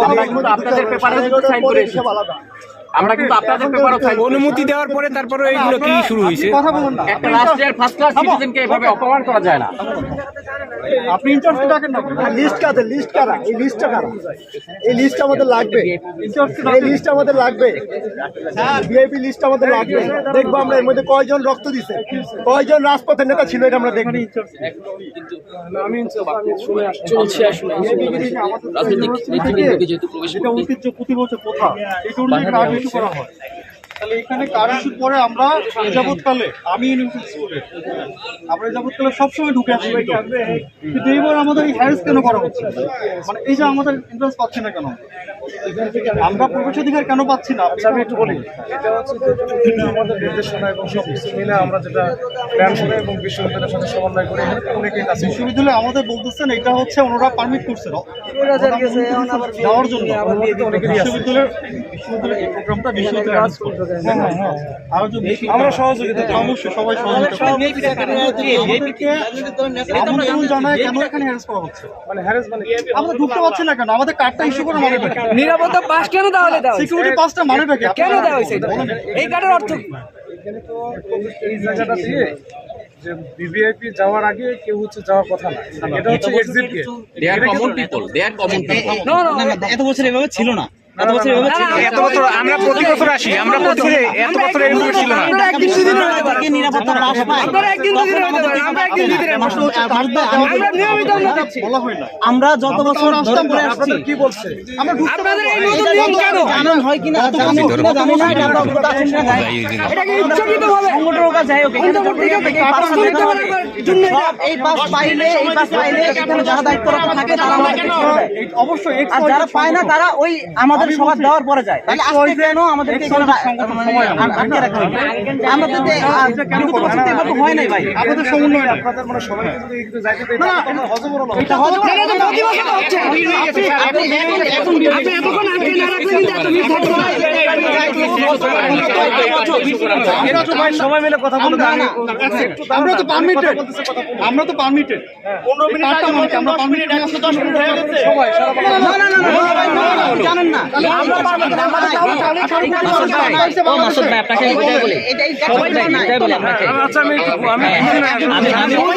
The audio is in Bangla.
আমরা কিন্তু আপনাদের পেপারে সাইন করে আমরা কিন্তু আপনাদের পেপারও সাইন অনুমতি দেওয়ার পরে তারপরে এইগুলো কি শুরু হয়েছে? কথা বলুন না। একটা রাষ্ট্রের ফার্স্ট ক্লাস সিটিজেনকে এভাবে অপমান করা যায় না। আপনি ইনচার্জ ডাকেন না লিস্ট কাদের লিস্ট কারা? এই লিস্টটা কারা? এই লিস্ট আমাদের লাগবে। এই লিস্ট আমাদের লাগবে। ভিআইপি লিস্ট আমাদের লাগবে। দেখব আমরা এর মধ্যে কয়জন রক্ত দিছে। কয়জন রাজপথের নেতা ছিল এটা আমরা দেখি চলছে আসলে রাজনৈতিক নেতৃবৃন্দকে যেহেতু প্রবেশ এটা প্রতি বছর অনুযায়ী কার্ড ইস্যু করা হয়। তাহলে এখানে ইস্যুর পরে আমরা যাবৎকালে, আমি ইউনিভার্সিটি স্টুডেন্ট আমরা যাবৎকালে সবসময় ঢুকে আসি। কিন্তু এইবার আমাদের এই হ্যারেস কেন করা হচ্ছে? মানে এই যে আমাদের ইন্টারেস্ট পাচ্ছে না কেন? আমরা প্রবেশাধিকার কেন পাচ্ছি না? আমি একটু বলি এটা হচ্ছে যে আমাদের নির্দেশনা এবং সব কিছু মিলে আমরা যেটা প্ল্যান এবং বিশ্ববিদ্যালয়ের সাথে সমন্বয় করে এখানে অনেকেই কাছে বিশ্ববিদ্যালয় আমাদের বলতেছেন এটা হচ্ছে ওনারা পারমিট করছে। জন্য। বিশ্ববিদ্যালয়ের বিশ্ববিদ্যালয়ের এই প্রোগ্রামটা বিশ্ববিদ্যালয় arrange করে। হ্যাঁ, হ্যাঁ, হ্যাঁ। আরও যদি আমরা সহযোগিতা করি। অবশ্যই সবাই সহযোগিতা করবে। আমাদেরকে আমন্ত্রণ জানায় কেন এখানে হ্যারাস করা হচ্ছে? মানে হ্যারেস মানে আমরা ঢুকতে পারছি না কেন? আমাদের কার্ডটা ইস্যু করে মানে নিরাপত্তা পাস কেন তাহলে দেওয়া সিকিউরিটি পাসটা মানে কেন দেওয়া হয়েছে এটা? এই কার্ডের অর্থ কি? এখানে তো এই জায়গাটা দিয়ে যে ভিভিআইপি যাওয়ার আগে কেউ হচ্ছে যাওয়ার কথা না। এটা হচ্ছে exit gate they are common people they are common people ছিল না এত বছর এভাবে ছিল না। এত বছর আমরা প্রতি বছর আসি আমরা প্রতি এত বছর এরকম ছিল না। একদিন দুদিন হতে নিরাপত্তা পাস পায় আপনারা একদিন দুদিন আমরা একদিন দুদিন আমরা নিয়মিত আমরা দিচ্ছি বলা না। আমরা যত বছর ধরে করে আসছি। কি বলছে আমরা আপনাদের এই নতুন নিয়ম কেন? জানান হয় কিনা? জানান কিনা জানি না এটা আমরা বলতে আসেন না। এটাকে ইচ্ছাকৃত সংগঠনের কাছে যাই হোক এখানে অন্তর্বর্তী থেকে থেকে এই পাস পাস করতে করতে জন্য এই পাস পাইলে এই পাস পাইলে এখানে যারা দায়িত্বরত থাকে তারা আমাদের করে দেয়। এই- অবশ্যই আর যারা পায় না তারা ওই আমাদের সবার দেওয়ার পরে যায়। তাহলে আজকে কেন আমাদেরকে আটকে রাখা হয়েছে? আমরা তো বিগত বছর তো এভাবে হয় নাই ভাই। আমাদের সমন্বয় আপনাদের মানে সবাইকে যদি এগিয়ে যাইতে দেয় তাহলে তো আমরা হজবরল হব। এটা হজম না, না, তো প্রতি বছর হচ্ছে। আপনি এতক্ষণ আটকে না। রাখলে কিন্তু এত মিস থাকতো না। আমরা তো ভাই সবাই মিলে কথা বলতে আমরা তো পারমিটেড আমরা তো পারমিটেড পনেরো মিনিট মানে? আমরা পারমিটেড একশো দশ মিনিট হয়ে গেছে। সবাই না না না না। আমরা পারব না, তাহলে তাহলে খালি ও মাসুদ ভাই আপনাকে এটাই বলি আচ্ছা আমি